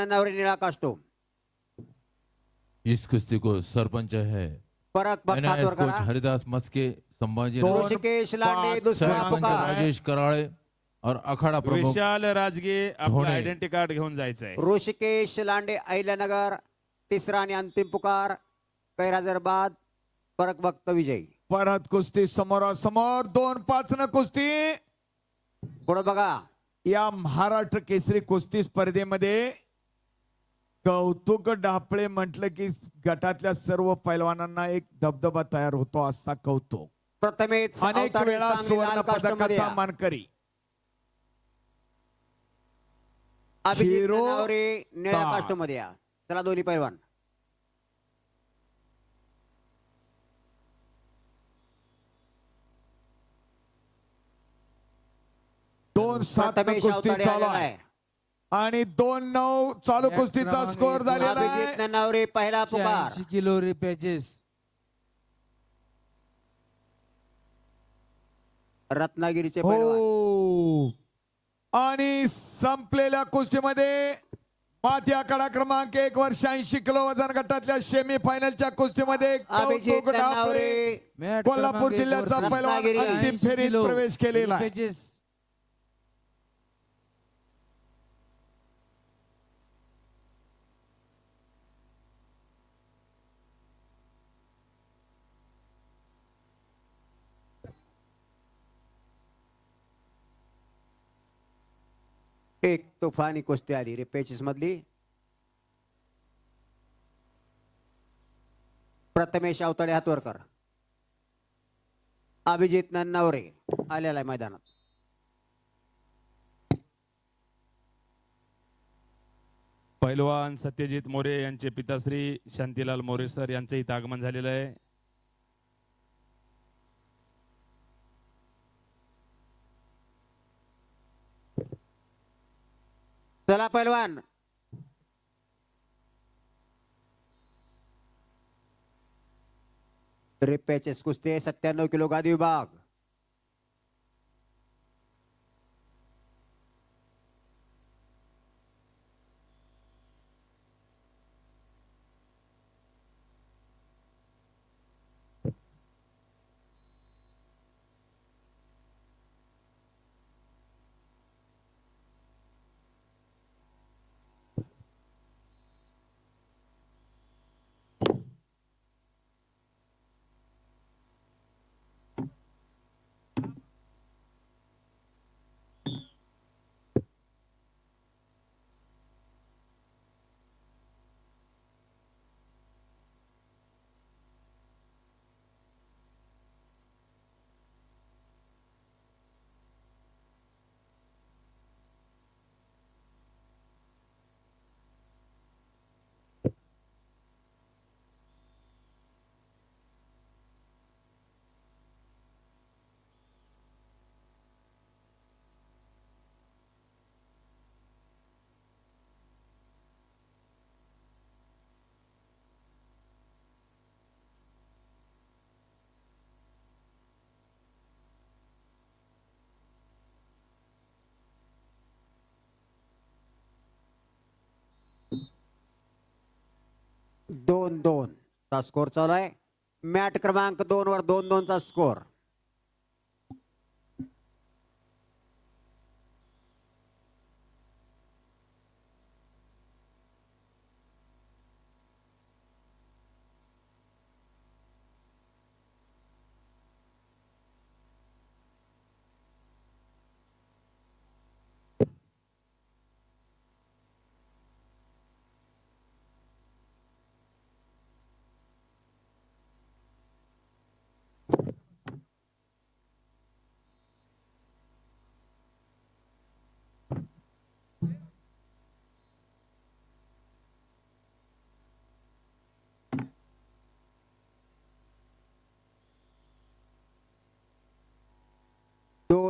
नवरे निळा कास्टूम इस कुश्ती को सरपंच है। परत NIS कोच करा. हरिदास मस्के संभाजी दोन ऋषिकेश लांडे दुसरा सरपंच पुकार राजेश कराळे और अखाड़ा प्रमुख विशाल राजगे आपलं. आयडेंटिटी कार्ड घेऊन जायचंय. ऋषिकेश लांडे अहिल्यानगर तिसरा आणि अंतिम पुकार कैराजरबाद परत भक्त विजय. परत कुस्ती समोरासमोर दोन पाच न कुस्ती पुढे बघा. या महाराष्ट्र केसरी कुस्ती स्पर्धेमध्ये कौतुक डापळे म्हटलं की गटातल्या सर्व पैलवानांना एक धबधबा तयार होतो असा कौतुक. प्रथमेश अनेक अवताडे वेळा सांगली सुवर्ण लाल पदकाचा या. मानकरी अभिजित निळ्या या चला दोन्ही पैलवान. दोन सात प्रथमेश कुस्ती अवताडे चालू आलेला आहे आहे. आणि दोन नऊ चालू कुस्तीचा क्रमांक एक झालेला अभिजित आहे नवरे पहिला पुकार. शहाऐंशी किलो रिपॅचेस रत्नागिरीचे पैलवान. हो आणि संपलेल्या कुस्तीमध्ये माती आकडा क्रमांक एक वर्ष ऐंशी किलो वजन गटातल्या सेमी फायनलच्या कुस्तीमध्ये अभिजित कौतुक कोल्हापूर जिल्ह्याचा पैलवान रत्नागिरी अंतिम 80 फेरीत प्रवेश केलेला आहे. एक तुफानी कुस्ती आली रे पेचीस मधली प्रथमेश अवतळे हातवरकर. अभिजित नन्नावरे आलेला आहे मैदानात. पैलवान सत्यजित मोरे यांचे पिताश्री शांतीलाल मोरे सर यांचं इथं आगमन झालेलं आहे. चला पैलवान रिपेचेस कुस्ती सत्त्याण्णव किलो गादी विभाग. दोन दोन चा स्कोर चालू आहे. मॅट क्रमांक दोन वर दोन दोनचा स्कोर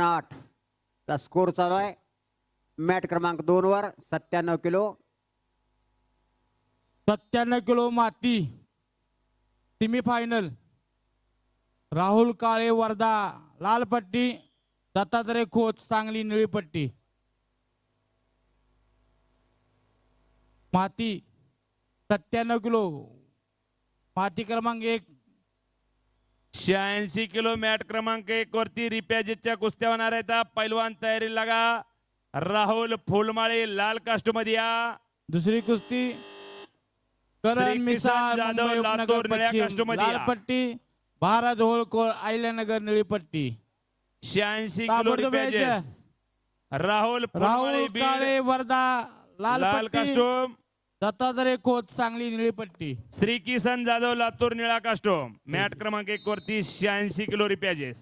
दोन आठ. चा स्कोर चालू आहे. मॅट क्रमांक दोन वर सत्त्याण्णव किलो. सत्त्याण्णव किलो माती. सेमीफायनल राहुल काळे वर्धा लाल पट्टी दत्तात्रय खोत सांगली निळी पट्टी माती. सत्त्याण्णव किलो. माती क्रमांक एक. शहाऐंशी किलो मॅट क्रमांक एक वरती रिपॅजेसच्या कुस्त्या होणार आहेत. पैलवान तयारी लागा. राहुल फुलमाळे लाल कास्टमध्ये या. दुसरी कुस्ती करण मिसाळ जाधव, लातूर, निळ्या कास्टमध्ये या. लाल पट्टी भारत होळकोळ आयल्यानगर निळी पट्टी शहाऐंशी किलो ताबडतोब रिपॅजेस यायचं. राहुल फुलमाळे राहुल बीड, काळे वर्धा लाल लाल पट्टी कास्टोम दत्तात्रय खोत सांगली निळीपट्टी श्री किसन जाधव लातूर निळा कास्टोम मॅट क्रमांक एक वरती शहाऐंशी किलो रिपॅजेस.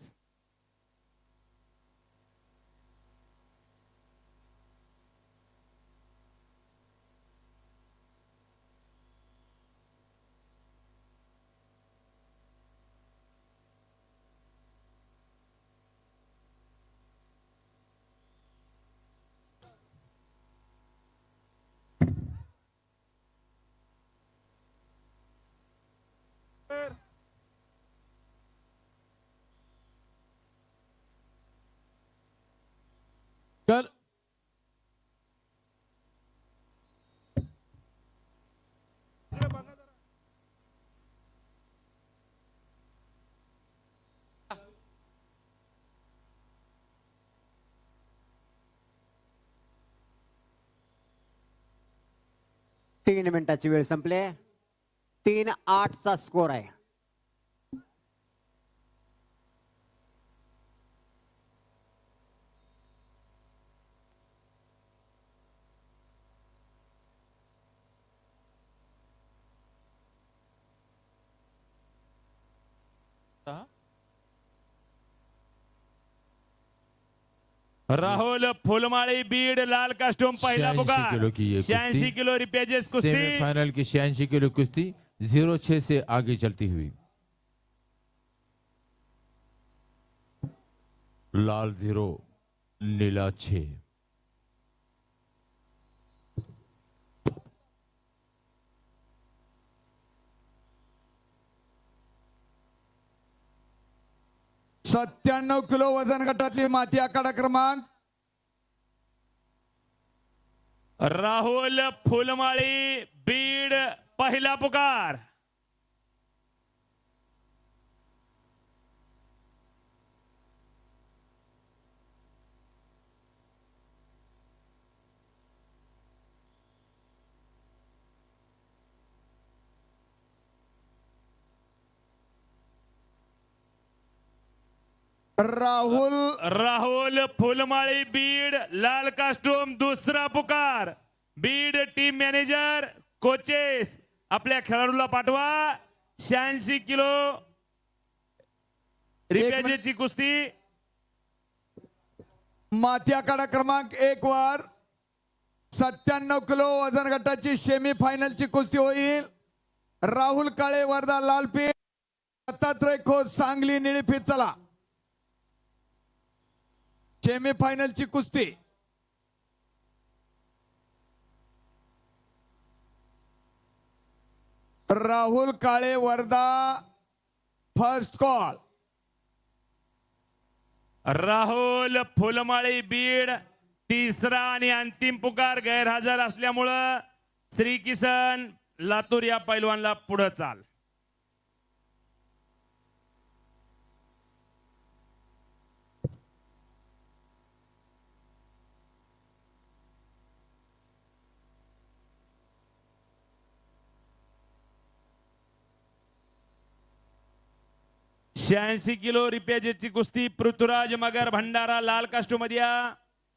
कर तीन मिनिटाची वेळ संपले. तीन आठचा स्कोर आहे. राहुल फुलमाळी बीड लाल कास्टूम पहिला 86 किलो रिपेजेस कुश्ती सेमीफाइनल की छियासी किलो कुश्ती ज़ीरो छह से आगे चलती हुई. लाल ज़ीरो नीला छह सत्त्याण्णव किलो वजन गटातली माती आखाडा क्रमांक. राहुल फुलमाळी बीड पहिला पुकार. राहुल. राहुल फुलमाळी बीड लाल कास्टूम दुसरा पुकार. Beed team manager coaches. आपल्या खेळाडूला पाठवा. शहाऐंशी किलो रिपॅजेची कुस्ती. आखाडा क्रमांक एक वर. सत्त्याण्णव किलो वजन गटाची सेमी फायनलची कुस्ती होईल. राहुल काळे वर्धा लालपीठ दत्तात्रय खोत सांगली निळीफीत चला. सेमीफायनलची कुस्ती. राहुल काळे वर्धा फर्स्ट कॉल राहुल फुलमाळी बीड तिसरा आणि अंतिम पुकार गैरहजर असल्यामुळं श्री किसन लातूर या पैलवानला पुढे चाल. शहाऐंशी किलो रिपेजेची कुस्ती पृथ्वीराज मगर भंडारा लाल कास्टोमध्ये.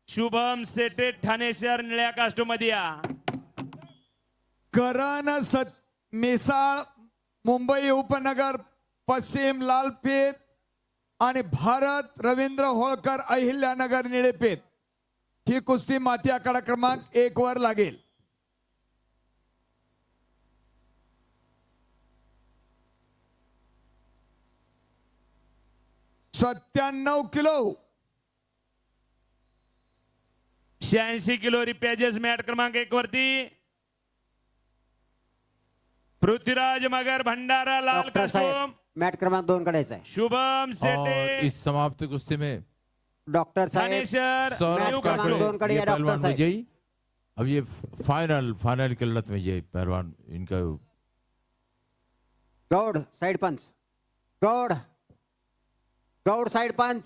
शुभम सेटे ठाणे शहर निळ्या कास्टोमध्ये. करण सत मिसाळ मुंबई उपनगर पश्चिम लालपेठ आणि भारत रवींद्र होळकर अहिल्यानगर निळेपेठ ही कुस्ती माती आकडा क्रमांक एक वर लागेल. सत्त्याण्णव किलो। शहाऐंशी किलो रिपेजेस मॅट क्रमांक एक वरती पृथ्वीराज मगर भंडारा लाल डॉक्टर कास्टोम साहेब मॅट क्रमांक दोन कडायचा आहे शुभम और सेटे इस समाप्त कुश्ती में डॉक्टर साहेब शहर सौरभ क्रमांक काकड़े दोन कडे ये या डॉक्टर पहलवान साहेब. विजयी। अब ये फाइनल फाइनल के लत में ये पहलवान इनका गौड साइड पंच। गौड। गौड साइड पंच।